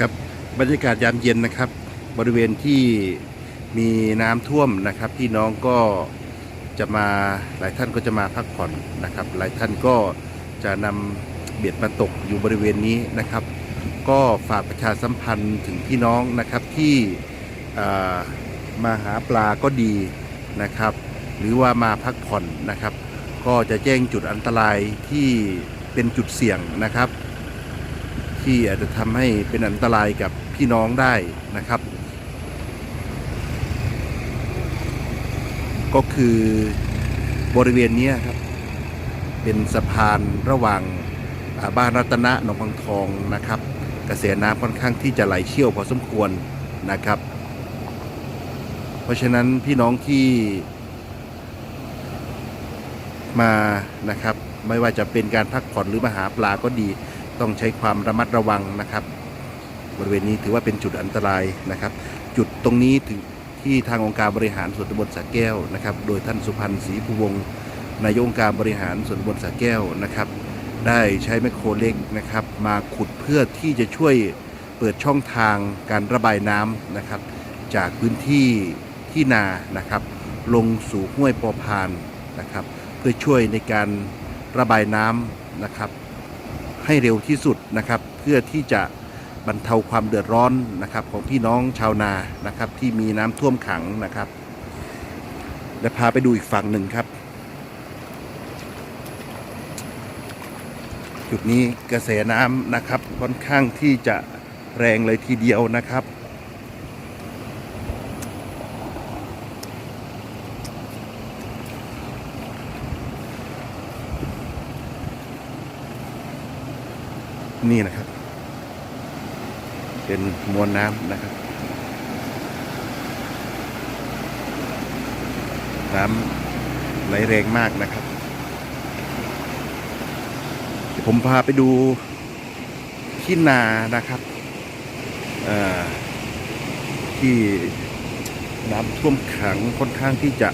ครับบรรยากาศยามเย็นนะครับ บริเวณที่มีน้ำท่วมนะครับ พี่น้องก็จะมาหลายท่านก็จะมาพักผ่อนนะครับ หลายท่านก็จะนำเบียดมาตกอยู่บริเวณนี้นะครับ ก็ฝากประชาสัมพันธ์ถึงพี่น้องนะครับที่มาหาปลาก็ดีนะครับ หรือว่ามาพักผ่อนนะครับ ก็จะแจ้งจุดอันตรายที่เป็นจุดเสี่ยงนะครับ ที่อาจจะทำให้เป็นอันตรายกับพี่น้องได้นะครับ ก็คือบริเวณนี้ครับ เป็นสะพานระหว่างบ้านรัตนะหนองพังทองนะครับ กระแสน้ำค่อนข้างที่จะไหลเชี่ยวพอสมควรนะครับ เพราะฉะนั้นพี่น้องที่มานะครับ ไม่ว่าจะเป็นการพักผ่อนหรือมาหาปลาก็ดี ต้องใช้ความระมัดระวังนะครับ บริเวณนี้ถือว่าเป็นจุดอันตรายนะครับ จุดตรงนี้ถึงที่ทางองค์การบริหารส่วนตำบลสระแก้วนะครับ โดยท่านสุพันธ์ศรีภูวงศ์นายกองค์การบริหารส่วนตำบลสระแก้วนะครับ ได้ใช้แมคโครเล็กนะครับ มาขุดเพื่อที่จะช่วยเปิดช่องทางการระบายน้ำนะครับ จากพื้นที่ที่นานะครับ ลงสู่ห้วยปอพานนะครับ เพื่อช่วยในการระบายน้ำนะครับ ให้เร็วที่สุดนะครับ เพื่อที่จะบรรเทาความเดือดร้อนนะครับของพี่น้องชาวนานะครับ ที่มีน้ำท่วมขังนะครับและพาไปดูอีกฝั่งหนึ่งครับ จุดนี้กระแสน้ำนะครับค่อนข้างที่จะแรงเลยทีเดียวนะครับ นี่นะครับ เป็นมวลน้ำนะครับ น้ำไหลแรงมากนะครับเดี๋ยวผมพาไปดูที่นานะครับที่น้ำท่วมขังค่อนข้างที่จะ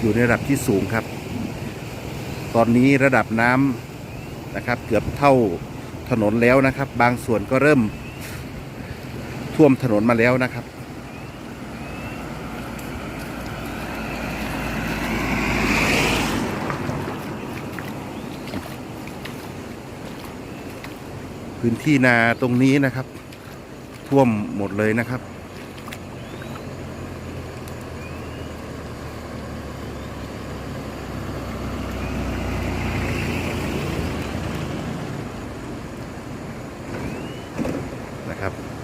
อยู่ในระดับที่สูงครับ ตอนนี้ระดับน้ำนะครับเกือบเท่า ถนนแล้วนะครับ บางส่วนก็เริ่มท่วมถนนมาแล้วนะครับ พื้นที่นาตรงนี้นะครับ ท่วมหมดเลยนะครับ ครับ